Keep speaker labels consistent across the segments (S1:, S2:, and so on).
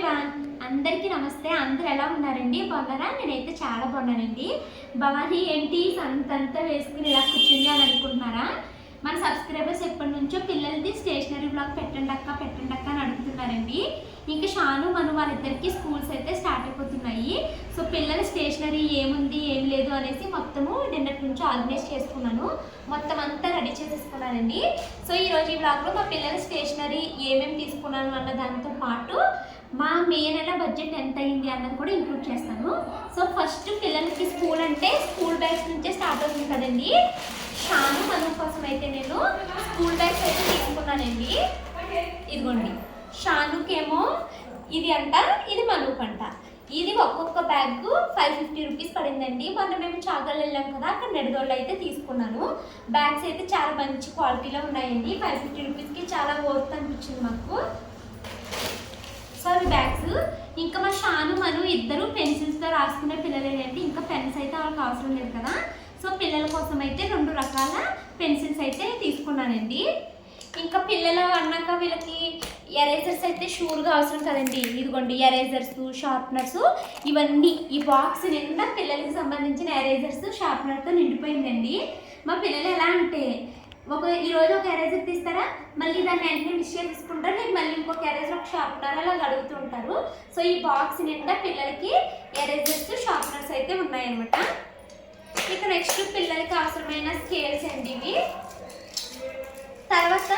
S1: Everyone అందరికీ నమస్తే. అందరు ఎలా ఉన్నారండి? బాగున్నారా? నేనైతే చాలా బాగున్నానండి. భవానీ ఏంటి? సంతంతా వేసుకుని ఇలా కూర్చుంది అని అనుకుంటున్నారా? మన సబ్స్క్రైబర్స్ ఎప్పటి నుంచో పిల్లలది స్టేషనరీ బ్లాగ్ పెట్టండి అక్క పెట్టండి అక్క అని అడుగుతున్నారండి. ఇంకా షాను మనం వాళ్ళిద్దరికి స్కూల్స్ అయితే స్టార్ట్ అయిపోతున్నాయి. సో పిల్లల స్టేషనరీ ఏముంది ఏం లేదు అనేసి మొత్తము నిన్నటి నుంచి ఆర్గనైజ్ చేసుకున్నాను. మొత్తం అంతా రెడీ చేసేసుకున్నానండి. సో ఈ రోజు ఈ బ్లాగ్లో మా పిల్లల స్టేషనరీ ఏమేమి తీసుకున్నాను అన్న దానితో పాటు మా మే నెల బడ్జెట్ ఎంత అయింది అన్నది కూడా ఇంక్లూడ్ చేస్తాను. సో ఫస్ట్ పిల్లలకి స్కూల్ అంటే స్కూల్ బ్యాగ్స్ నుంచే స్టార్ట్ అవుతుంది కదండి. షాను మనం కోసం అయితే నేను స్కూల్ బ్యాగ్స్ అయితే తీసుకున్నానండి. ఇదిగోండి. షానుకేమో ఇది అంట ఇది మనుకు అంట ఇది ఒక్కొక్క బ్యాగ్ ఫైవ్ ఫిఫ్టీ రూపీస్ పడిందండి. మొన్న మేము చాగల్ వెళ్ళాం కదా అక్కడ నెడదోళ్ళు అయితే తీసుకున్నాను. బ్యాగ్స్ అయితే చాలా మంచి క్వాలిటీలో ఉన్నాయండి. ఫైవ్ ఫిఫ్టీ రూపీస్కి చాలా వర్త్ అనిపించింది మాకు. సో అవి బ్యాగ్స్ ఇంకా మా షాను మను ఇద్దరు పెన్సిల్స్తో రాసుకునే పిల్లలేనండి ఇంకా పెన్స్ అయితే వాళ్ళకి అవసరం లేదు కదా. సో పిల్లల కోసం అయితే రెండు రకాల పెన్సిల్స్ అయితే తీసుకున్నానండి. ఇంకా పిల్లలు అన్నాక వీళ్ళకి ఎరేజర్స్ అయితే షూర్గా అవసరం కదండి. ఇదిగోండి ఎరేజర్స్ షార్ప్నర్స్ ఇవన్నీ ఈ బాక్స్ నిండా పిల్లలకి సంబంధించిన ఎరేజర్స్ షార్ప్నర్తో నిండిపోయిందండి. మా పిల్లలు ఎలా అంటే ఒక ఈరోజు ఒక ఎరేజర్ తీస్తారా? మళ్ళీ దాన్ని వెంటనే మిస్ చేసుకుంటారు నేను మళ్ళీ ఇంకొక ఎరేజర్ ఒక షార్ప్నర్ అలా అడుగుతూ ఉంటారు సో ఈ బాక్స్ నిండా పిల్లలకి ఎరేజర్స్ షార్ప్నర్స్ అయితే ఉన్నాయన్నమాట. ఇక నెక్స్ట్ పిల్లలకి అవసరమైన స్కేల్స్ అండి ఇవి? తర్వాత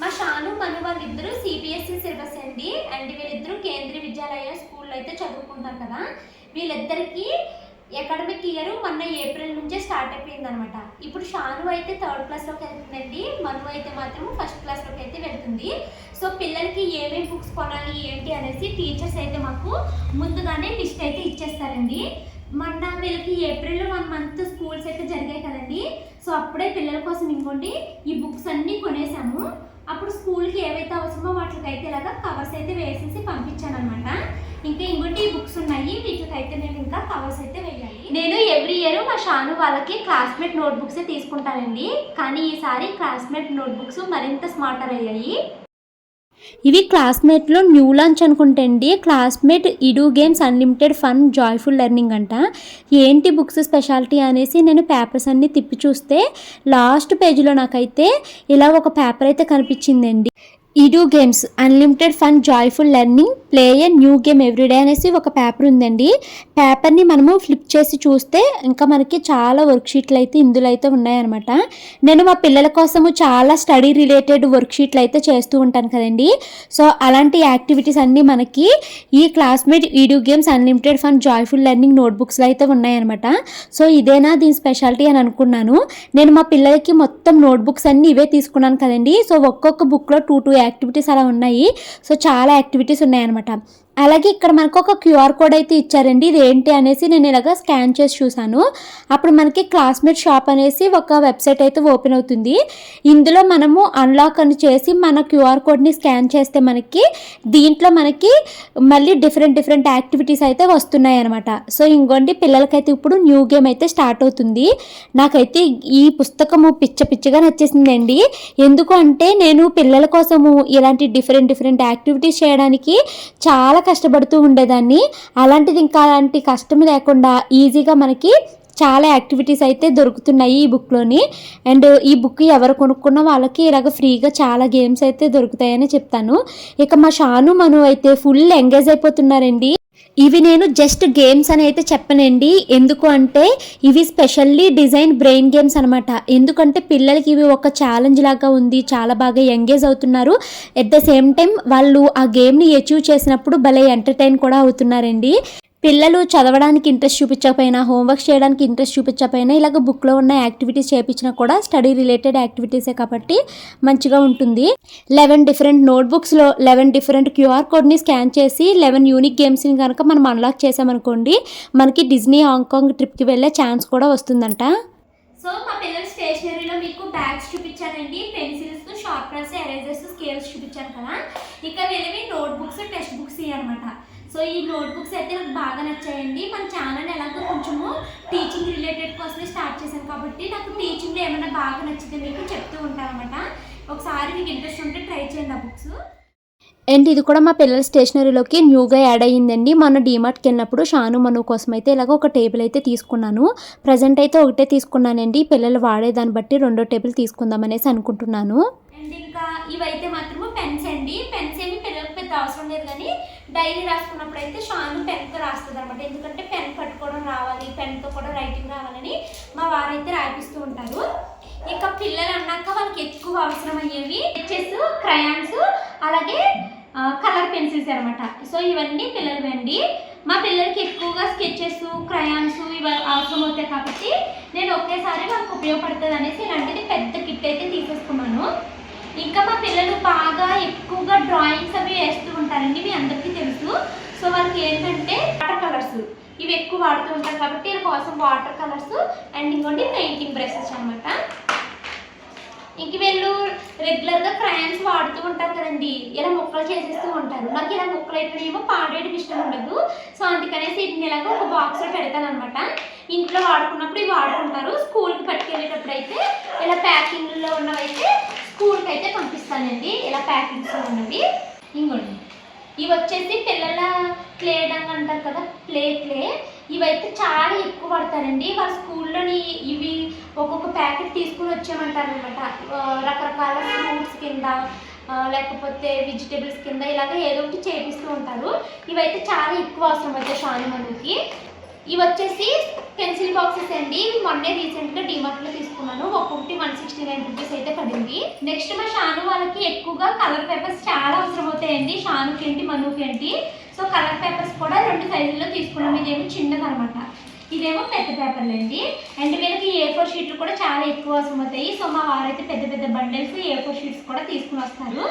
S1: మా షాను మను వాళ్ళిద్దరూ సిబిఎస్ఈ సిలబస్ అండి అండ్ వీళ్ళిద్దరూ కేంద్రీయ విద్యాలయ స్కూల్లో అయితే చదువుకుంటారు కదా. వీళ్ళిద్దరికీ అకాడమిక్ ఇయర్ మొన్న ఏప్రిల్ నుంచే స్టార్ట్ అయిపోయింది అనమాట ఇప్పుడు షాను అయితే థర్డ్ క్లాస్లోకి వెళ్తుందండి. మను అయితే మాత్రం ఫస్ట్ క్లాస్లోకి అయితే వెళ్తుంది. సో పిల్లలకి ఏమేమి బుక్స్ కొనాలి ఏంటి అనేసి టీచర్స్ అయితే మాకు ముందుగానే లిస్ట్ అయితే ఇచ్చేస్తారండి. మొన్న వీళ్ళకి ఏప్రిల్ వన్ మంత్ స్కూల్స్ అయితే జరిగాయి కదండి. సో అప్పుడే పిల్లల కోసం ఇంకోండి ఈ బుక్స్ అన్నీ కొనేసాము. అప్పుడు స్కూల్కి ఏవైతే అవసరమో వాటికి అయితే ఇలాగా కవర్స్ అయితే వేసేసి పంపించాను అనమాట ఇంకా ఇంకోటి బుక్స్ ఉన్నాయి. వీటికైతే నేను ఇంకా కవర్స్ అయితే వేయాలి నేను ఎవ్రీ ఇయర్ మా షాను వాళ్ళకి క్లాస్మేట్ నోట్బుక్స్ తీసుకుంటానండి. కానీ ఈసారి క్లాస్మేట్ నోట్బుక్స్ మరింత స్మార్టర్ అయ్యాయి.
S2: ఇవి క్లాస్మేట్లో న్యూ లాంచ్ అనుకుంటే అండి classmate edu games unlimited fun joyful learning అంట. ఏంటి బుక్స్ స్పెషాలిటీ అనేసి నేను పేపర్స్ అన్నీ తిప్పి చూస్తే లాస్ట్ పేజీలో నాకైతే ఇలా ఒక పేపర్ అయితే కనిపించిందండి. Edu games unlimited fun joyful learning play a new game everyday అనేసి ఒక పేపర్ ఉందండి. పేపర్ని మనము ఫ్లిప్ చేసి చూస్తే ఇంకా మనకి చాలా వర్క్షీట్లు అయితే ఇందులో అయితే ఉన్నాయన్నమాట. నేను మా పిల్లల కోసము చాలా స్టడీ రిలేటెడ్ వర్క్షీట్లు అయితే చేస్తూ ఉంటాను కదండి. సో అలాంటి యాక్టివిటీస్ అన్నీ మనకి ఈ classmate edu games unlimited fun joyful learning నోట్బుక్స్లో అయితే ఉన్నాయన్నమాట. సో ఇదేనా దీని స్పెషాలిటీ అని అనుకున్నాను. నేను మా పిల్లలకి మొత్తం నోట్బుక్స్ అన్నీ ఇవే తీసుకున్నాను కదండి. సో ఒక్కొక్క బుక్లో టూ టూ యాక్టివిటీస్ అలా ఉన్నాయి. సో చాలా యాక్టివిటీస్ ఉన్నాయన్నమాట. అలాగే ఇక్కడ మనకు ఒక క్యూఆర్ కోడ్ అయితే ఇచ్చారండి. ఇది ఏంటి అనేసి నేను ఇలాగ స్కాన్ చేసి చూశాను. అప్పుడు మనకి క్లాస్మేట్ షాప్ అనేసి ఒక వెబ్సైట్ అయితే ఓపెన్ అవుతుంది. ఇందులో మనము అన్లాక్ అని చేసి మన క్యూఆర్ కోడ్ని స్కాన్ చేస్తే మనకి దీంట్లో మనకి మళ్ళీ డిఫరెంట్ డిఫరెంట్ యాక్టివిటీస్ అయితే వస్తున్నాయి అనమాట సో ఇంకోండి పిల్లలకైతే ఇప్పుడు న్యూ గేమ్ అయితే స్టార్ట్ అవుతుంది. నాకైతే ఈ పుస్తకము పిచ్చ పిచ్చగా నచ్చేసిందండి. ఎందుకు అంటే నేను పిల్లల కోసము ఇలాంటి డిఫరెంట్ డిఫరెంట్ యాక్టివిటీస్ చేయడానికి చాలా కష్టపడుతూ ఉండేదాన్ని. అలాంటిది ఇంకా అలాంటి కష్టం లేకుండా ఈజీగా మనకి చాలా యాక్టివిటీస్ అయితే దొరుకుతున్నాయి ఈ బుక్లోని. అండ్ ఈ బుక్ ఎవరు కొనుక్కున్న వాళ్ళకి ఇలాగ ఫ్రీగా చాలా గేమ్స్ అయితే దొరుకుతాయని చెప్తాను. ఇక మా షాను మను అయితే ఫుల్ ఎంగేజ్ అయిపోతున్నారండి. ఇవి నేను జస్ట్ గేమ్స్ అని అయితే చెప్పనండి. ఎందుకు అంటే ఇవి స్పెషల్లీ డిజైన్ బ్రెయిన్ గేమ్స్ అనమాట ఎందుకంటే పిల్లలకి ఇవి ఒక ఛాలెంజ్ లాగా ఉంది. చాలా బాగా ఎంగేజ్ అవుతున్నారు. ఎట్ ద సేమ్ టైం వాళ్ళు ఆ గేమ్ని అచీవ్ చేసినప్పుడు భలే ఎంటర్టైన్ కూడా అవుతున్నారండి. పిల్లలు చదవడానికి ఇంట్రెస్ట్ చూపించకపోయినా హోంవర్క్ చేయడానికి ఇంట్రెస్ట్ చూపించకపోయినా ఇలాగ బుక్లో ఉన్న యాక్టివిటీస్ చేయించినా కూడా స్టడీ రిలేటెడ్ యాక్టివిటీసే కాబట్టి మంచిగా ఉంటుంది. లెవెన్ డిఫరెంట్ నోట్బుక్స్లో లెవెన్ డిఫరెంట్ క్యూఆర్ కోడ్ని స్కాన్ చేసి లెవెన్ యూనిక్ గేమ్స్ని కనుక మనం అన్లాక్ చేసామనుకోండి మనకి డిజ్నీ హాంకాంగ్ ట్రిప్కి వెళ్ళే ఛాన్స్ కూడా వస్తుందంట.
S1: సో మా పిల్లల స్టేషనరీలో మీకు బ్యాగ్స్ చూపించానండి. పెన్సిల్స్ షార్ప్నర్స్ ఎరేజర్స్ స్కేల్స్ చూపించాను కదా. ఇక వెళ్ళి నోట్బుక్స్ టెక్స్ట్ బుక్స్ అనమాట సో ఈ నోట్ బుక్స్ అయితే నాకు బాగా నచ్చాయండి. మన ఛానల్ ఎలాగో కొంచెము టీచింగ్ రిలేటెడ్ కోసమే స్టార్ట్ చేశాను కాబట్టి నాకు టీచింగ్లో ఏమైనా బాగా నచ్చితే మీకు చెప్తూ ఉంటాను అనమాట ఒకసారి మీకు ఇంట్రెస్ట్ ఉంటే ట్రై చేయండి ఆ బుక్స్.
S2: అండ్ ఇది కూడా మా పిల్లల స్టేషనరీలోకి న్యూగా యాడ్ అయ్యిందండి. మొన్న డీమార్ట్కి వెళ్ళినప్పుడు షాను మను కోసం అయితే ఇలాగ ఒక టేబుల్ అయితే తీసుకున్నాను. ప్రజెంట్ అయితే ఒకటే తీసుకున్నానండి. పిల్లలు వాడేదాన్ని బట్టి రెండో టేబుల్ తీసుకుందాం అనేసి అనుకుంటున్నాను.
S1: అండ్ ఇంకా ఇవైతే మాత్రము పెన్స్ అవసరం లేదు కానీ డైరీ రాసుకున్నప్పుడు అయితే షాను పెన్తో రాస్తుంది అనమాట ఎందుకంటే పెన్ పట్టుకోవడం రావాలి పెన్తో కూడా రైటింగ్ రావాలని మా వారైతే రాయిపిస్తూ ఉంటారు. ఇంకా పిల్లలు అన్నాక వాళ్ళకి ఎక్కువ అవసరం అయ్యేవి స్కెచెస్ క్రయాన్స్ అలాగే కలర్ పెన్సిల్స్ అనమాట సో ఇవన్నీ పిల్లలు అండి. మా పిల్లలకి ఎక్కువగా స్కెచెస్ క్రయాన్స్ ఇవి అవసరం అవుతాయి కాబట్టి నేను ఒకేసారి వాళ్ళకి ఉపయోగపడుతుంది అనేసి ఇలాంటిది పెద్ద కిట్ అయితే తీసేసుకున్నాను. ఇంకా మా పిల్లలు బాగా ఎక్కువగా డ్రాయింగ్స్ అవి వేస్తూ ఉంటారండి మీ అందరికీ తెలుసు. సో వాళ్ళకి ఏంటంటే వాటర్ కలర్స్ ఇవి ఎక్కువ వాడుతూ ఉంటారు కాబట్టి వీళ్ళ కోసం వాటర్ కలర్స్ అండ్ ఇంకోటి పెయింటింగ్ బ్రషెస్ అనమాట ఇంక వీళ్ళు రెగ్యులర్గా క్రయాన్స్ వాడుతూ ఉంటారు కదండి. ఇలా ముక్కలు చేసేస్తూ ఉంటారు. నాకు ఇలా ముక్కలు అయిపోయినాయేమో పాడేయడం ఇష్టం ఉండదు. సో అందుకనేసి వీటిని ఇలాగ ఒక బాక్స్లో పెడతాను అనమాట ఇంట్లో వాడుకున్నప్పుడు ఇవి వాడుకుంటారు. స్కూల్కి పట్టుకెళ్ళేటప్పుడు అయితే ఇలా ప్యాకింగ్లో ఉన్నవైతే స్కూల్కి అయితే పంపిస్తానండి. ఇలా ప్యాకెట్స్ ఉన్నవి. ఇంకోండి ఇవి వచ్చేసి పిల్లల ప్లే డంగ్ అంటారు కదా ప్లే ప్లే ఇవైతే చాలా ఎక్కువ పడతారండి వాళ్ళ స్కూల్లోని ఇవి ఒక్కొక్క ప్యాకెట్ తీసుకుని వచ్చామంటారు అనమాట రకరకాల ఫ్రూట్స్ కింద లేకపోతే వెజిటేబుల్స్ కింద ఇలాగ ఏదో ఒకటి చేపిస్తూ ఉంటారు. ఇవైతే చాలా ఎక్కువ అవసరం అయితే షాను మనకి ఇవి వచ్చేసి పెన్సిల్ బాక్సెస్ అండి. మొన్నే రీసెంట్గా డిమార్ట్లో తీసుకున్నాను. ఒక్కొక్కటి వన్ సిక్స్టీ నైన్ రూపీస్ అయితే పడింది. నెక్స్ట్ మా షాను వాళ్ళకి ఎక్కువగా కలర్ పేపర్స్ చాలా అవసరం అవుతాయండి. షానుకి ఏంటి మనుకి ఏంటి? సో కలర్ పేపర్స్ కూడా రెండు సైజుల్లో తీసుకున్నాం. ఇదేమో చిన్నది అనమాట. ఇదేమో పెద్ద పేపర్లు అండి. అండ్ వీళ్ళకి ఏ ఫోర్ షీట్లు కూడా చాలా ఎక్కువ అవసరం అవుతాయి. సో మా వారైతే పెద్ద పెద్ద బండిల్స్ ఏ ఫోర్ షీట్స్ కూడా తీసుకుని వస్తారు.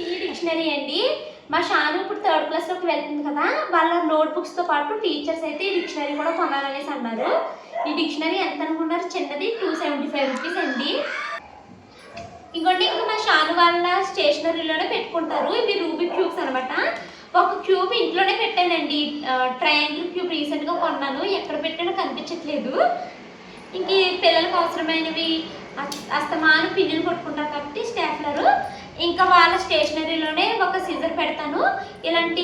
S1: ఈ డిక్షనరీ అండి. మా షాను ఇప్పుడు థర్డ్ క్లాస్లోకి వెళ్తుంది కదా వాళ్ళ నోట్బుక్స్తో పాటు టీచర్స్ అయితే ఈ డిక్షనరీ కూడా కొనాలనేసి అన్నారు. ఈ డిక్షనరీ ఎంత అనుకున్నారు? చిన్నది టూ సెవెంటీ ఫైవ్ రూపీస్ అండి. ఇంకోటి ఇంకా మా షాను వాళ్ళ స్టేషనరీలోనే పెట్టుకుంటారు. ఇవి రూబిక్ క్యూబ్స్ అనమాట ఒక క్యూబ్ ఇంట్లోనే పెట్టానండి. ట్రయాంగిల్ క్యూబ్ రీసెంట్గా కొన్నాను. ఎక్కడ పెట్టానో కనిపించట్లేదు. ఇంక పిల్లలకు అవసరమైనవి అస్తమాను పిన్నులు కొట్టుకుంటారు కాబట్టి స్టాప్లరు ఇంకా వాళ్ళ స్టేషనరీలోనే ఒక సీజర్ పెడతాను. ఇలాంటి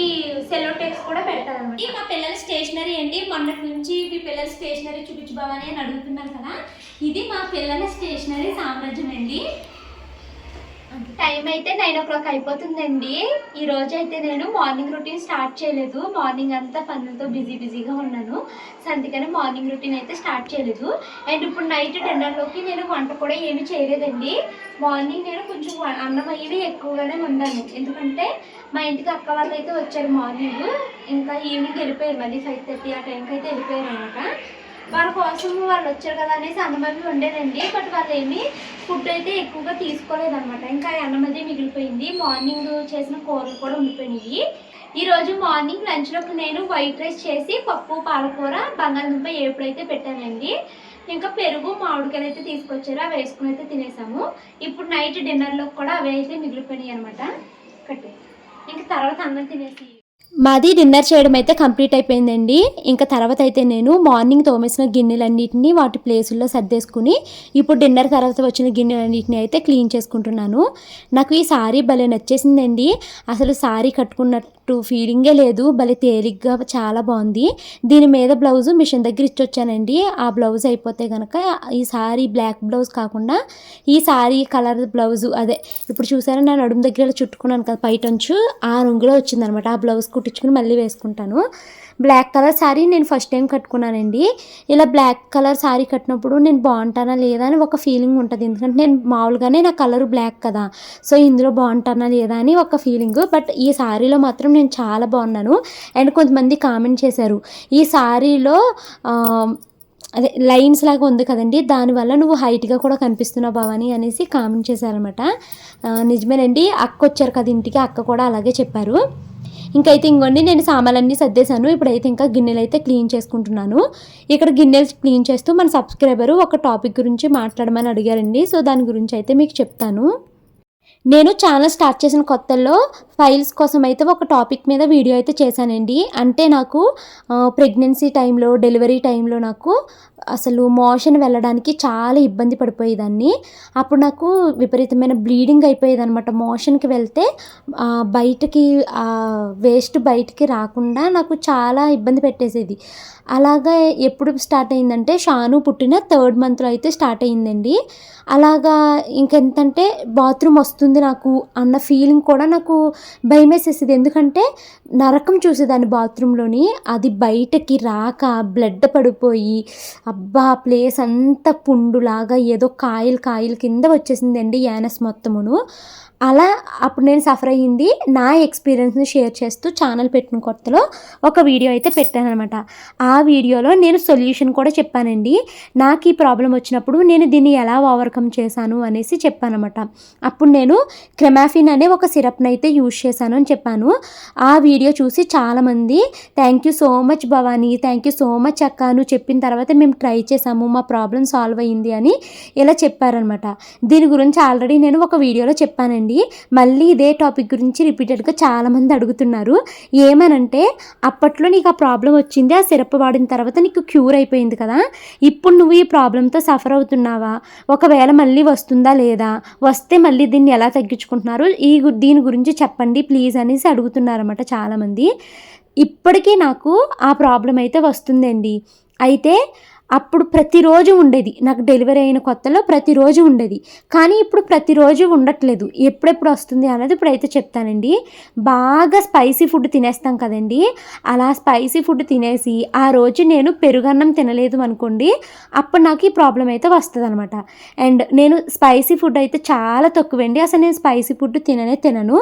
S1: సెల్లో టేప్స్ కూడా పెడతాను అనమాట మా పిల్లల స్టేషనరీ అండి. మొన్నటి నుంచి మీ పిల్లల స్టేషనరీ చూపించబావని అని అడుగుతున్నారు కదా. ఇది మా పిల్లల స్టేషనరీ సామ్రాజ్యం అండి. టైం అయితే నైన్ ఓ క్లాక్ అయిపోతుందండి. ఈ రోజు అయితే నేను మార్నింగ్ రొటీన్ స్టార్ట్ చేయలేదు. మార్నింగ్ అంతా పనులతో బిజీ బిజీగా ఉన్నాను. సో అందుకని మార్నింగ్ రొటీన్ అయితే స్టార్ట్ చేయలేదు. అండ్ ఇప్పుడు నైట్ డిన్నర్లోకి నేను వంట కూడా ఏమి చేయలేదండి. మార్నింగ్ నేను కొంచెం అన్నం అయ్యి ఎక్కువగానే వండాను. ఎందుకంటే మా ఇంటికి అక్క వాళ్ళు అయితే వచ్చారు మార్నింగ్ ఇంకా ఈవినింగ్ వెళ్ళిపోయారు మళ్ళీ ఫైవ్ థర్టీ ఆ టైంకి అయితే వెళ్ళిపోయారు అనమాట వాళ్ళ కోసం వాళ్ళు వచ్చారు కదా అనేసి అన్నం అవి బట్ వాళ్ళు ఏమి ఫుడ్ అయితే ఎక్కువగా తీసుకోలేదన్నమాట. ఇంకా ఆ అన్నం అది మిగిలిపోయింది. మార్నింగ్ చేసిన కూరలు కూడా ఉండిపోయినాయి. ఈరోజు మార్నింగ్ లంచ్లోకి నేను వైట్ రైస్ చేసి పప్పు పాలకూర బంగాళదుంప ఏపుడైతే పెట్టానండి. ఇంకా పెరుగు మామిడికాయలు అయితే తీసుకొచ్చారు. అవి వేసుకుని అయితే తినేసాము. ఇప్పుడు నైట్ డిన్నర్లో కూడా అవి అయితే మిగిలిపోయినాయి అనమాట కట్టే ఇంకా తర్వాత అన్నం తినేసి
S2: మాది డిన్నర్ చేయడం అయితే కంప్లీట్ అయిపోయిందండి. ఇంకా తర్వాత అయితే నేను మార్నింగ్ తోమేసిన గిన్నెలన్నింటినీ వాటి ప్లేసుల్లో సర్దేసుకుని ఇప్పుడు డిన్నర్ తర్వాత వచ్చిన గిన్నెలన్నిటిని అయితే క్లీన్ చేసుకుంటున్నాను. నాకు ఈ సారీ భలే నచ్చేసిందండి. అసలు సారీ కట్టుకున్నట్టు ఫీలింగే లేదు. భలే తేలిగ్గా చాలా బాగుంది. దీని మీద బ్లౌజ్ మిషన్ దగ్గర ఇచ్చొచ్చానండి. ఆ బ్లౌజ్ అయిపోతే కనుక ఈ సారీ బ్లాక్ బ్లౌజ్ కాకుండా ఈ సారీ కలర్ బ్లౌజ్ అదే. ఇప్పుడు చూసారా నా నడుము దగ్గర చుట్టుకున్నాను కదా పైటంచు ఆ రంగులో వచ్చిందనమాట ఆ బ్లౌజ్ కుట్టించుకుని మళ్ళీ వేసుకుంటాను. బ్లాక్ కలర్ శారీ నేను ఫస్ట్ టైం కట్టుకున్నానండి. ఇలా బ్లాక్ కలర్ శారీ కట్టినప్పుడు నేను బాగుంటానా లేదా అని ఒక ఫీలింగ్ ఉంటుంది. ఎందుకంటే నేను మామూలుగానే నా కలర్ బ్లాక్ కదా. సో ఇందులో బాగుంటానా లేదా అని ఒక ఫీలింగ్ బట్ ఈ శారీలో మాత్రం నేను చాలా బాగున్నాను. అండ్ కొంతమంది కామెంట్ చేశారు ఈ శారీలో అదే లైన్స్ లాగా ఉంది కదండి. దానివల్ల నువ్వు హైట్గా కూడా కనిపిస్తున్నావు భవాని అనేసి కామెంట్ చేశారనమాట నిజమేనండి. అక్క వచ్చారు కదా ఇంటికి అక్క కూడా అలాగే చెప్పారు. ఇంకైతే ఇంకోండి నేను సామాన్లన్నీ సర్దేశాను. ఇప్పుడైతే ఇంకా గిన్నెలు అయితే క్లీన్ చేసుకుంటున్నాను. ఇక్కడ గిన్నెలు క్లీన్ చేస్తూ మన సబ్స్క్రైబరు ఒక టాపిక్ గురించి మాట్లాడమని అడిగారండి. సో దాని గురించి అయితే మీకు చెప్తాను. నేను ఛానల్ స్టార్ట్ చేసిన కొత్తల్లో ఫైల్స్ కోసం అయితే ఒక టాపిక్ మీద వీడియో అయితే చేశానండి. అంటే నాకు ప్రెగ్నెన్సీ టైంలో డెలివరీ టైంలో నాకు అసలు మోషన్ వెళ్ళడానికి చాలా ఇబ్బంది పడిపోయేదాన్ని. అప్పుడు నాకు విపరీతమైన బ్లీడింగ్ అయిపోయేది అనమాట మోషన్కి వెళ్తే బయటకి వేస్ట్ బయటికి రాకుండా నాకు చాలా ఇబ్బంది పెట్టేసేది. అలాగా ఎప్పుడు స్టార్ట్ అయిందంటే షాను పుట్టిన థర్డ్ మంత్లో అయితే స్టార్ట్ అయిందండి. అలాగా ఇంకెంతంటే బాత్రూమ్ వస్తుంది నాకు అన్న ఫీలింగ్ కూడా నాకు భయం వేసేసేది ఎందుకంటే నరకం చూసేదాన్ని బాత్రూంలోని. అది బయటకి రాక బ్లడ్ పడిపోయి అబ్బా ప్లేస్ అంతా పుండులాగా ఏదో కాయలు కాయలు కింద వచ్చేసిందండి యానస్ మొత్తమును. అలా అప్పుడు నేను సఫర్ అయ్యింది. నా ఎక్స్పీరియన్స్ని షేర్ చేస్తూ ఛానల్ పెట్టిన కొత్తలో ఒక వీడియో అయితే పెట్టాను అనమాట ఆ వీడియోలో నేను సొల్యూషన్ కూడా చెప్పానండి. నాకు ఈ ప్రాబ్లం వచ్చినప్పుడు నేను దీన్ని ఎలా ఓవర్కమ్ చేశాను అనేసి చెప్పానమాట అప్పుడు నేను క్రెమాఫిన్ అనే ఒక సిరప్ని అయితే యూజ్ చేశాను అని చెప్పాను. ఆ వీడియో చూసి చాలామంది thank you so much Bhavani thank you so much అక్క నువ్వు చెప్పిన తర్వాత మేము ట్రై చేసాము మా ప్రాబ్లం సాల్వ్ అయ్యింది అని ఇలా చెప్పారనమాట. దీని గురించి ఆల్రెడీ నేను ఒక వీడియోలో చెప్పానండి. మళ్ళీ ఇదే టాపిక్ గురించి రిపీటెడ్గా చాలామంది అడుగుతున్నారు. ఏమనంటే అప్పట్లో నీకు ఆ ప్రాబ్లం వచ్చింది ఆ సిరప్ వాడిన తర్వాత నీకు క్యూర్ అయిపోయింది కదా ఇప్పుడు నువ్వు ఈ ప్రాబ్లంతో సఫర్ అవుతున్నావా? ఒకవేళ మళ్ళీ వస్తుందా లేదా? వస్తే మళ్ళీ దీన్ని ఎలా తగ్గించుకుంటున్నారు. ఈ దీని గురించి చెప్పండి ప్లీజ్ అనేసి అడుగుతున్నారన్నమాట చాలామంది. ఇప్పటికీ నాకు ఆ ప్రాబ్లం అయితే వస్తుందండి. అయితే అప్పుడు ప్రతిరోజు ఉండేది. నాకు డెలివరీ అయిన కొత్తలో ప్రతిరోజు ఉండేది. కానీ ఇప్పుడు ప్రతిరోజు ఉండట్లేదు. ఎప్పుడెప్పుడు వస్తుంది అన్నది ఇప్పుడైతే చెప్తానండి. బాగా స్పైసీ ఫుడ్ తినేస్తాం కదండి. అలా స్పైసీ ఫుడ్ తినేసి ఆ రోజు నేను పెరుగన్నం తినలేదు అనుకోండి అప్పుడు నాకు ఈ ప్రాబ్లం అయితే వస్తుంది అనమాట అండ్ నేను స్పైసీ ఫుడ్ అయితే చాలా తక్కువండి. అసలు నేను స్పైసీ ఫుడ్ తిననే తినను.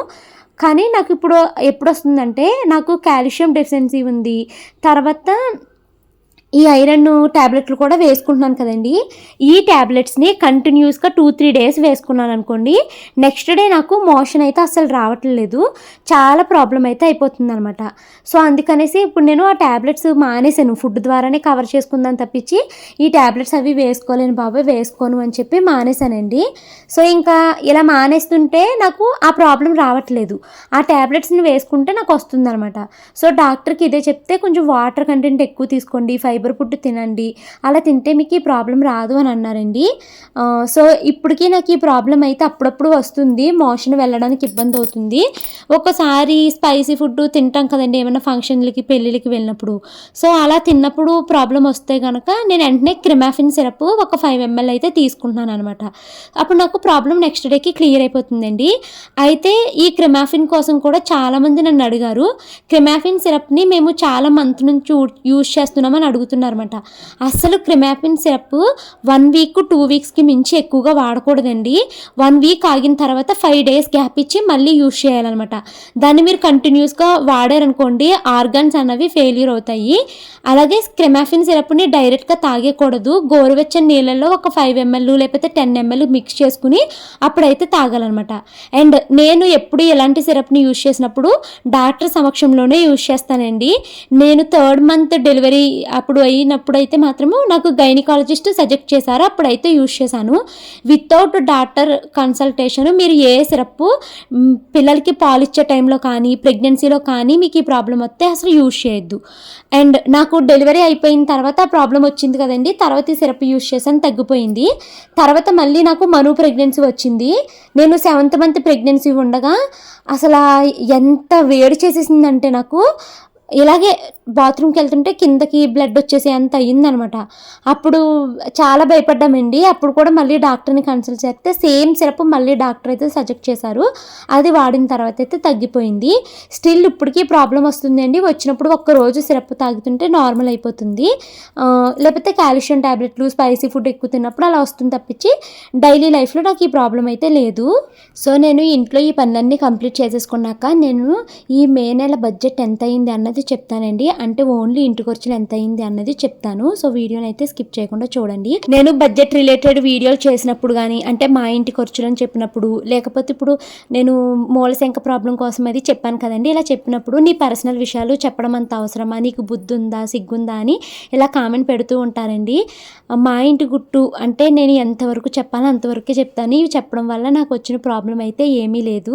S2: కానీ నాకు ఇప్పుడు ఎప్పుడు వస్తుందంటే నాకు కాల్షియం డెఫిషియన్సీ ఉంది. తర్వాత ఈ ఐరన్ ట్యాబ్లెట్లు కూడా వేసుకుంటున్నాను కదండి. ఈ ట్యాబ్లెట్స్ని కంటిన్యూస్గా టూ త్రీ డేస్ వేసుకున్నాను అనుకోండి నెక్స్ట్ డే నాకు మోషన్ అయితే అసలు రావట్లేదు. చాలా ప్రాబ్లం అయితే అయిపోతుంది అనమాట సో అందుకనేసి ఇప్పుడు నేను ఆ ట్యాబ్లెట్స్ మానేశాను. ఫుడ్ ద్వారానే కవర్ చేసుకుందాను తప్పించి ఈ ట్యాబ్లెట్స్ అవి వేసుకోలేను బాబాయ్ వేసుకోను అని చెప్పి మానేశానండి. సో ఇంకా ఇలా మానేస్తుంటే నాకు ఆ ప్రాబ్లం రావట్లేదు. ఆ ట్యాబ్లెట్స్ని వేసుకుంటే నాకు వస్తుందన్నమాట. సో డాక్టర్కి ఇదే చెప్తే కొంచెం వాటర్ కంటెంట్ ఎక్కువ తీసుకోండి ఫైవ్ ఫైబర్ ఫుడ్ తినండి. అలా తింటే మీకు ఈ ప్రాబ్లం రాదు అని అన్నారండి. సో ఇప్పటికీ నాకు ఈ ప్రాబ్లం అయితే అప్పుడప్పుడు వస్తుంది. మోషన్ వెళ్ళడానికి ఇబ్బంది అవుతుంది. ఒకసారి స్పైసీ ఫుడ్ తింటాం కదండి ఏమైనా ఫంక్షన్లకి పెళ్ళిళ్ళకి వెళ్ళినప్పుడు. సో అలా తిన్నప్పుడు ప్రాబ్లం వస్తే కనుక నేను వెంటనే క్రిమాఫిన్ సిరప్ ఒక ఫైవ్ ఎంఎల్ అయితే తీసుకుంటున్నాను అనమాట అప్పుడు నాకు ప్రాబ్లం నెక్స్ట్ డేకి క్లియర్ అయిపోతుందండి. అయితే ఈ క్రిమాఫిన్ కోసం కూడా చాలామంది నన్ను అడిగారు. క్రిమాఫిన్ సిరప్ని మేము చాలా మంత్ నుంచి యూజ్ చేస్తున్నామని అడుగుతున్నారన్నమాట. అస్సలు Cremaffin syrup one week two వీక్స్కి మించి ఎక్కువగా వాడకూడదండి. వన్ వీక్ ఆగిన తర్వాత ఫైవ్ డేస్ గ్యాప్ ఇచ్చి మళ్ళీ యూజ్ చేయాలన్నమాట. దాన్ని మీరు కంటిన్యూస్గా వాడారనుకోండి ఆర్గన్స్ అనేవి ఫెయిల్యూర్ అవుతాయి. అలాగే క్రిమాఫిన్ సిరప్ని డైరెక్ట్గా తాగేకూడదు. గోరువెచ్చని నీళ్ళల్లో ఒక ఫైవ్ ఎంఎల్ లేకపోతే టెన్ ఎంఎల్ మిక్స్ చేసుకుని అప్పుడైతే తాగాలన్నమాట. అండ్ నేను ఎప్పుడు ఎలాంటి సిరప్ని యూజ్ చేసినప్పుడు డాక్టర్ సమక్షంలోనే యూజ్ చేస్తానండి. నేను థర్డ్ మంత్ డెలివరీ అప్పుడు అయినప్పుడు అయితే మాత్రము నాకు గైనకాలజిస్ట్ సజెక్ట్ చేశారు. అప్పుడైతే యూజ్ చేశాను. వితౌట్ డాక్టర్ కన్సల్టేషన్ మీరు ఏ సిరప్ పిల్లలకి పాలు ఇచ్చే టైంలో కానీ ప్రెగ్నెన్సీలో కానీ మీకు ఈ ప్రాబ్లం వస్తే అసలు యూజ్ చేయొద్దు. అండ్ నాకు డెలివరీ అయిపోయిన తర్వాత ఆ ప్రాబ్లం వచ్చింది కదండి. తర్వాత ఈ సిరప్ యూజ్ చేశాను తగ్గిపోయింది. తర్వాత మళ్ళీ నాకు మను ప్రెగ్నెన్సీ వచ్చింది. నేను సెవెంత్ మంత్ ప్రెగ్నెన్సీ ఉండగా అసలు ఎంత వేడి చేసేసిందంటే నాకు ఇలాగే బాత్రూమ్కి వెళ్తుంటే కిందకి బ్లడ్ వచ్చేసి అంత అయ్యిందనమాట. అప్పుడు చాలా భయపడ్డామండి. అప్పుడు కూడా మళ్ళీ డాక్టర్ని కన్సల్ట్ చేస్తే సేమ్ సిరప్ మళ్ళీ డాక్టర్ అయితే సజెక్ట్ చేశారు. అది వాడిన తర్వాత అయితే తగ్గిపోయింది. స్టిల్ ఇప్పటికీ ప్రాబ్లం వస్తుంది అండి. వచ్చినప్పుడు ఒక్క రోజు సిరప్ తాగుతుంటే నార్మల్ అయిపోతుంది. లేకపోతే కాల్షియం టాబ్లెట్లు స్పైసీ ఫుడ్ ఎక్కువ తిన్నప్పుడు అలా వస్తుంది తప్పించి డైలీ లైఫ్లో నాకు ఈ ప్రాబ్లం అయితే లేదు. సో నేను ఇంట్లో ఈ పనులన్నీ కంప్లీట్ చేసేసుకున్నాక నేను ఈ మే నెల బడ్జెట్ ఎంత అయింది అన్నది చెప్తానండి. అంటే ఓన్లీ ఇంటి ఖర్చులు ఎంత అయింది అన్నది చెప్తాను. సో వీడియోని అయితే స్కిప్ చేయకుండా చూడండి. నేను బడ్జెట్ రిలేటెడ్ వీడియోలు చేసినప్పుడు కానీ అంటే మా ఇంటి ఖర్చులు అని చెప్పినప్పుడు లేకపోతే ఇప్పుడు నేను మూలశంక ప్రాబ్లం కోసం అది చెప్పాను కదండి. ఇలా చెప్పినప్పుడు నీ పర్సనల్ విషయాలు చెప్పడం అంత అవసరమా? నీకు బుద్ధి ఉందా సిగ్గుందా? అని ఇలా కామెంట్ పెడుతూ ఉంటారండి. మా ఇంటి గుట్టు అంటే నేను ఎంతవరకు చెప్పాలో అంతవరకే చెప్తాను. ఇవి చెప్పడం వల్ల నాకు వచ్చిన ప్రాబ్లం అయితే ఏమీ లేదు.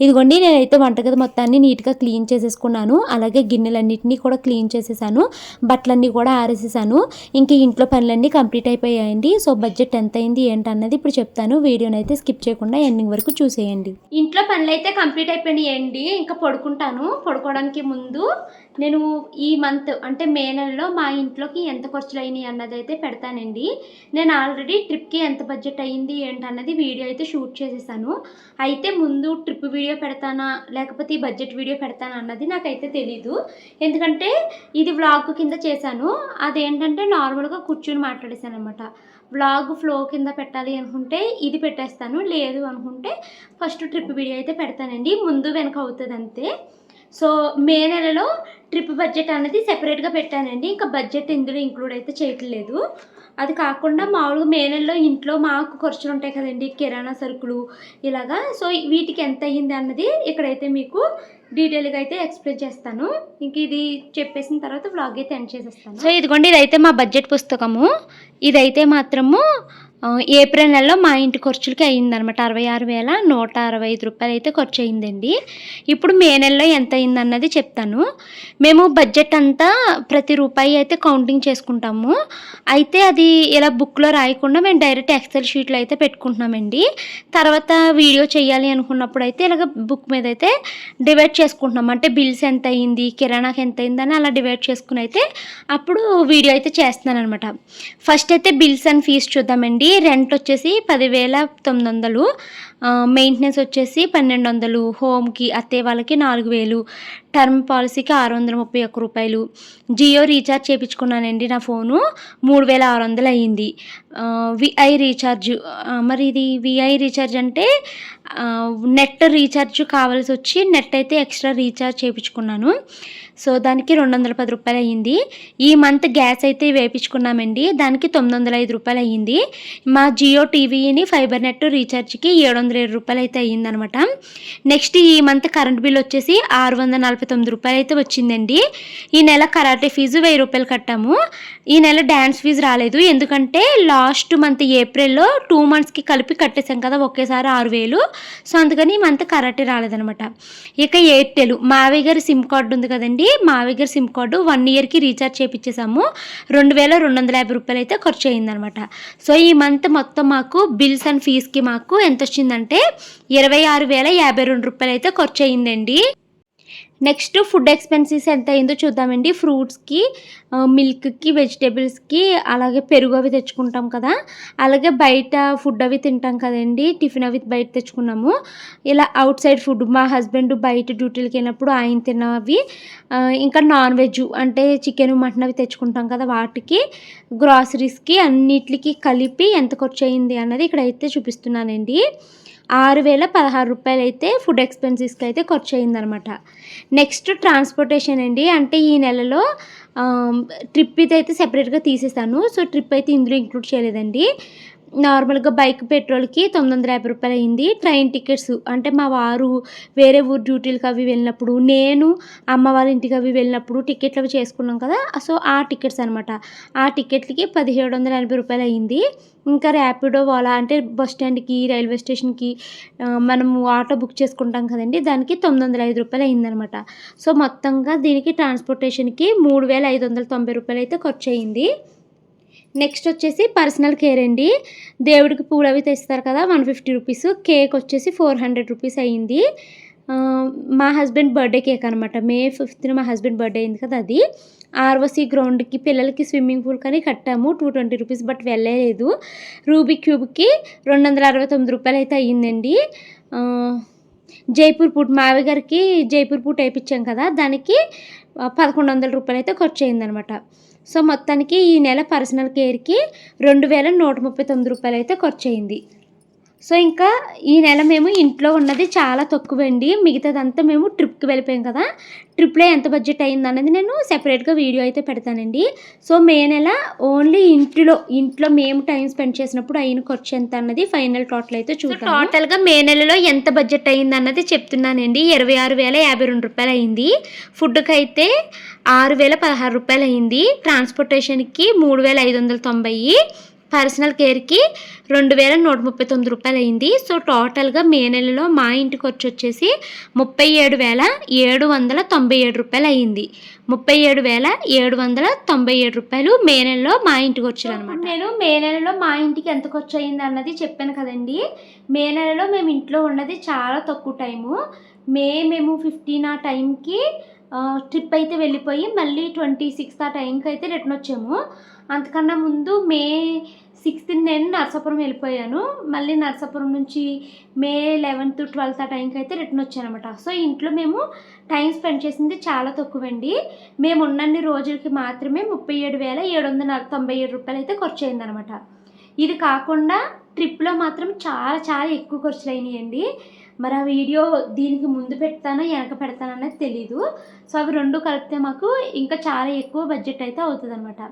S2: ఇదిగోండి నేనైతే వంటగది మొత్తాన్ని నీట్గా క్లీన్ చేసేసుకున్నాను. అలాగే గిన్నెలన్నింటినీ కూడా క్లీన్ చేసేసాను బట్టలన్నీ కూడా ఆరేసేసాను. ఇంక ఇంట్లో పనులన్నీ కంప్లీట్ అయిపోయాయండి. సో బడ్జెట్ ఎంత అయింది ఏంటన్నది ఇప్పుడు చెప్తాను. వీడియోని అయితే స్కిప్ చేయకుండా ఎండింగ్ వరకు చూసేయండి.
S1: ఇంట్లో పనులు అయితే కంప్లీట్ అయిపోయినాయండి. ఇంకా పడుకుంటాను. పడుకోవడానికి ముందు నేను ఈ మంత్ అంటే మే నెలలో మా ఇంట్లోకి ఎంత ఖర్చులు అయినాయి అన్నది అయితే పెడతానండి. నేను ఆల్రెడీ ట్రిప్కి ఎంత బడ్జెట్ అయ్యింది ఏంటన్నది వీడియో అయితే షూట్ చేసేసాను. అయితే ముందు ట్రిప్ వీడియో పెడతానా లేకపోతే ఈ బడ్జెట్ వీడియో పెడతానా అన్నది నాకైతే తెలీదు. ఎందుకంటే ఇది వ్లాగ్ కింద చేశాను. అదేంటంటే నార్మల్గా కూర్చుని మాట్లాడేశాను అనమాట వ్లాగ్ ఫ్లో కింద పెట్టాలి అనుకుంటే ఇది పెట్టేస్తాను. లేదు అనుకుంటే ఫస్ట్ ట్రిప్ వీడియో అయితే పెడతానండి. ముందు వెనక అవుతుంది అంతే. సో మే నెలలో ట్రిప్ బడ్జెట్ అనేది సెపరేట్గా పెట్టానండి. ఇంకా బడ్జెట్ ఇందులో ఇంక్లూడ్ అయితే చేయట్లేదు. అది కాకుండా మామూలుగా మే నెలలో ఇంట్లో మాకు ఖర్చులు ఉంటాయి కదండి కిరాణా సరుకులు ఇలాగా. సో వీటికి ఎంత అయ్యింది అన్నది ఇక్కడైతే మీకు డీటెయిల్గా అయితే ఎక్స్ప్లెయిన్ చేస్తాను. ఇంక ఇది చెప్పేసిన తర్వాత వ్లాగ్ అయితే ఎండ్ చేసేస్తాను. సో ఇదిగోండి ఇదైతే మా బడ్జెట్ పుస్తకము. ఇదైతే మాత్రము ఏప్రిల్ నెలలో మా ఇంటి ఖర్చులకి అయ్యిందనమాట అరవై ఆరు వేల నూట అరవై ఐదు రూపాయలు అయితే ఖర్చు అయిందండి ఇప్పుడు మే నెలలో ఎంత అయిందన్నది చెప్తాను. మేము బడ్జెట్ అంతా ప్రతి రూపాయి అయితే కౌంటింగ్ చేసుకుంటాము. అయితే అది ఇలా బుక్లో రాయకుండా మేము డైరెక్ట్ ఎక్సెల్ షీట్లో అయితే పెట్టుకుంటున్నామండి. తర్వాత వీడియో చేయాలి అనుకున్నప్పుడు అయితే ఇలాగ బుక్ మీద అయితే డివైడ్ చేసుకుంటున్నాం అంటే బిల్స్ ఎంత అయింది కిరాణాకి ఎంత అయింది అని అలా డివైడ్ చేసుకుని అయితే అప్పుడు వీడియో అయితే చేస్తున్నాను అనమాట ఫస్ట్ అయితే బిల్స్ అండ్ ఫీజ్ చూద్దామండి. రెంట్ వచ్చేసి పదివేల తొమ్మిది వందలు మెయింటెనెన్స్ వచ్చేసి పన్నెండు వందలు హోమ్కి అత్తే వాళ్ళకి నాలుగు వేలు టర్మ్ పాలసీకి ఆరు వందల ముప్పై ఒక్క రూపాయలు. జియో రీఛార్జ్ చేయించుకున్నానండి నా ఫోను మూడు వేల ఆరు వందలు అయ్యింది విఐ రీఛార్జ్ మరి ఇది విఐ రీఛార్జ్ అంటే నెట్ రీఛార్జ్ కావాల్సి వచ్చి నెట్ అయితే ఎక్స్ట్రా రీఛార్జ్ చేయించుకున్నాను సో దానికి రెండు వందల పది రూపాయలు అయ్యింది ఈ మంత్ గ్యాస్ అయితే వేయించుకున్నామండి దానికి తొమ్మిది వందల ఐదు రూపాయలు అయ్యింది మా జియో టీవీని ఫైబర్ నెట్ రీఛార్జ్కి ఏడు వందల ఏడు రూపాయలు అయితే అయ్యిందనమాట. నెక్స్ట్ ఈ మంత్ కరెంట్ బిల్ వచ్చేసి ఆరు వందల నలభై తొమ్మిది రూపాయలు అయితే వచ్చిందండి. ఈ నెల కరాటే ఫీజు వెయ్యి రూపాయలు కట్టాము. ఈ నెల డ్యాన్స్ ఫీజు రాలేదు. ఎందుకంటే లాస్ట్ మంత్ ఏప్రిల్లో టూ మంత్స్కి కలిపి కట్టేశాం కదా ఒకేసారి ఆరు వేలు. సో అందుకని ఈ మంత్ కరాటే రాలేదనమాట. ఇక ఎయిర్టెల్ మావయ్య గారి సిమ్ కార్డు ఉంది కదండి. మావయ్య గారి సిమ్ కార్డు వన్ ఇయర్కి రీఛార్జ్ చేయించేసాము రెండు వేల రెండు వందల యాభై రూపాయలు అయితే ఖర్చు అయిందనమాట సో ఈ మంత్ మొత్తం మాకు బిల్స్ అండ్ ఫీజ్కి మాకు ఎంత వచ్చిందంటే అంటే ఇరవై ఆరు వేల యాభై రెండు రూపాయలు అయితే ఖర్చు అయిందండి నెక్స్ట్ ఫుడ్ ఎక్స్పెన్సెస్ ఎంత అయిందో చూద్దామండి ఫ్రూట్స్కి మిల్క్కి వెజిటేబుల్స్కి అలాగే పెరుగు అవి తెచ్చుకుంటాం కదా. అలాగే బయట ఫుడ్ అవి తింటాం కదండి. టిఫిన్ అవి బయట తెచ్చుకున్నాము. ఇలా అవుట్ సైడ్ ఫుడ్ మా హస్బెండ్ బయట డ్యూటీలకి వెళ్ళినప్పుడు ఆయన తిన్నవి. ఇంకా నాన్ వెజ్ అంటే చికెన్ మటన్ అవి తెచ్చుకుంటాం కదా వాటికి. గ్రాసరీస్కి అన్నిటికి కలిపి ఎంత ఖర్చు అయింది అన్నది ఇక్కడైతే చూపిస్తున్నానండి. ఆరు వేల పదహారు రూపాయలు అయితే ఫుడ్ ఎక్స్పెన్సెస్కి అయితే ఖర్చు అయిందనమాట నెక్స్ట్ ట్రాన్స్పోర్టేషన్ అండి. అంటే ఈ నెలలో ట్రిప్ ఇది అయితే సెపరేట్గా తీసేసాను సో ట్రిప్ అయితే ఇందులో ఇంక్లూడ్ చేయలేదండి. నార్మల్గా బైక్ పెట్రోల్కి తొమ్మిది వందల యాభై రూపాయలు అయింది ట్రైన్ టికెట్స్ అంటే మా వారు వేరే ఊరు డ్యూటీలకు అవి వెళ్ళినప్పుడు నేను అమ్మ వాళ్ళ ఇంటికి అవి వెళ్ళినప్పుడు టికెట్లు అవి చేసుకున్నాం కదా సో ఆ టికెట్స్ అనమాట ఆ టికెట్లకి పదిహేడు వందల ఎనభై రూపాయలు అయింది ఇంకా ర్యాపిడో వాలా అంటే బస్ స్టాండ్కి రైల్వే స్టేషన్కి మనము ఆటో బుక్ చేసుకుంటాం కదండి దానికి తొమ్మిది వందల ఐదు రూపాయలు అయిందనమాట సో మొత్తంగా దీనికి ట్రాన్స్పోర్టేషన్కి మూడు వేల ఐదు వందల తొంభై రూపాయలు అయితే ఖర్చు అయింది నెక్స్ట్ వచ్చేసి పర్సనల్ కేర్ అండి. దేవుడికి పూలు అవి తెస్తారు కదా వన్ ఫిఫ్టీ రూపీస్. కేక్ వచ్చేసి ఫోర్ హండ్రెడ్ రూపీస్ అయ్యింది మా హస్బెండ్ బర్త్డే కేక్ అనమాట మే ఫిఫ్త్న మా హస్బెండ్ బర్త్డే అయింది కదా అది. ఆర్వసి గ్రౌండ్కి పిల్లలకి స్విమ్మింగ్ పూల్ కానీ కట్టాము. టూ ట్వంటీ రూపీస్ బట్ వెళ్ళలేదు. రూబీ క్యూబ్కి రెండు వందల అరవై తొమ్మిది రూపాయలు అయితే అయ్యిందండి. జైపూర్ పూట్ మావి గారికి జైపూర్ పూట్ వేయించాం కదా దానికి పదకొండు వందల రూపాయలు అయితే ఖర్చు అయిందనమాట సో మొత్తానికి ఈ నెల పర్సనల్ కేర్కి రెండు వేల నూట ముప్పై తొమ్మిది రూపాయలు అయితే ఖర్చు అయింది.
S2: సో ఇంకా ఈ నెల మేము ఇంట్లో ఉన్నది చాలా తక్కువ అండి మిగతాదంతా మేము ట్రిప్కి వెళ్ళిపోయాం కదా. ట్రిప్లో ఎంత బడ్జెట్ అయింది అన్నది నేను సెపరేట్గా వీడియో అయితే పెడతానండి. సో మే నెల ఓన్లీ ఇంట్లో ఇంట్లో మేము టైం స్పెండ్ చేసినప్పుడు అయిన ఖర్చు ఎంత అన్నది ఫైనల్ టోటల్ అయితే చూద్దాం టోటల్గా మే నెలలో ఎంత బడ్జెట్ అయింది అన్నది చెప్తున్నానండి. ఇరవై ఆరు వేల యాభై రెండు రూపాయలు అయింది. ఫుడ్కి అయితే ఆరు వేల పదహారు రూపాయలు అయింది. ట్రాన్స్పోర్టేషన్కి మూడు వేల ఐదు వందల తొంభై పర్సనల్ కేర్కి రెండు వేల నూట ముప్పై తొమ్మిది రూపాయలు అయింది సో టోటల్గా మే నెలలో మా ఇంటి ఖర్చు వచ్చేసి ముప్పై ఏడు వేల ఏడు వందల తొంభై ఏడు రూపాయలు అయింది ముప్పై ఏడు వేల ఏడు వందల తొంభై ఏడు రూపాయలు మే నెలలో మా ఇంటికి వచ్చాను అనమాట నేను మే నెలలో మా ఇంటికి ఎంత ఖర్చు అయింది అన్నది చెప్పాను కదండి. మే నెలలో మేము ఇంట్లో ఉన్నది చాలా తక్కువ టైము. మే మేము ఫిఫ్టీన్ ఆ టైంకి ట్రిప్ అయితే వెళ్ళిపోయి మళ్ళీ ట్వంటీ సిక్స్త్ ఆ టైంకి అయితే రిటర్న్ వచ్చాము. అంతకన్నా ముందు మే సిక్స్త్ నేను నర్సాపురం వెళ్ళిపోయాను. మళ్ళీ నర్సాపురం నుంచి మే లెవెన్త్ ట్వెల్త్ ఆ టైంకి అయితే రిటర్న్ వచ్చాను అనమాట సో ఇంట్లో మేము టైం స్పెండ్ చేసింది చాలా తక్కువండి. మేము ఉన్నన్ని రోజులకి మాత్రమే ముప్పై ఏడు వేల ఏడు వందల తొంభై ఏడు రూపాయలు అయితే ఖర్చు అయిందనమాట ఇది కాకుండా ట్రిప్లో మాత్రం చాలా చాలా ఎక్కువ ఖర్చులు అయినాయండి మరి ఆ వీడియో దీనికి ముందు పెడతానో వెనక పెడతానో అనేది తెలీదు. సో అవి రెండు కలిపితే మాకు ఇంకా చాలా ఎక్కువ బడ్జెట్ అయితే అవుతుంది అనమాట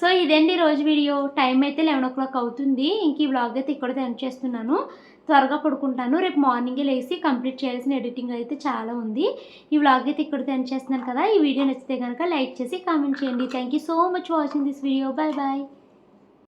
S2: సో ఇదండి రోజు వీడియో? టైం అయితే లెవెన్ ఓ క్లాక్ అవుతుంది. ఇంక ఈ వ్లాగ్ అయితే ఇక్కడ ఎండ్ చేస్తున్నాను. త్వరగా పడుకుంటాను. రేపు మార్నింగే లేచి కంప్లీట్ చేయాల్సిన ఎడిటింగ్ అయితే చాలా ఉంది. ఈ వ్లాగ్ అయితే ఇక్కడ ఎండ్ చేస్తున్నాను కదా. ఈ వీడియో నచ్చితే కనుక లైక్ చేసి కామెంట్ చేయండి. Thank you so much watching this video bye bye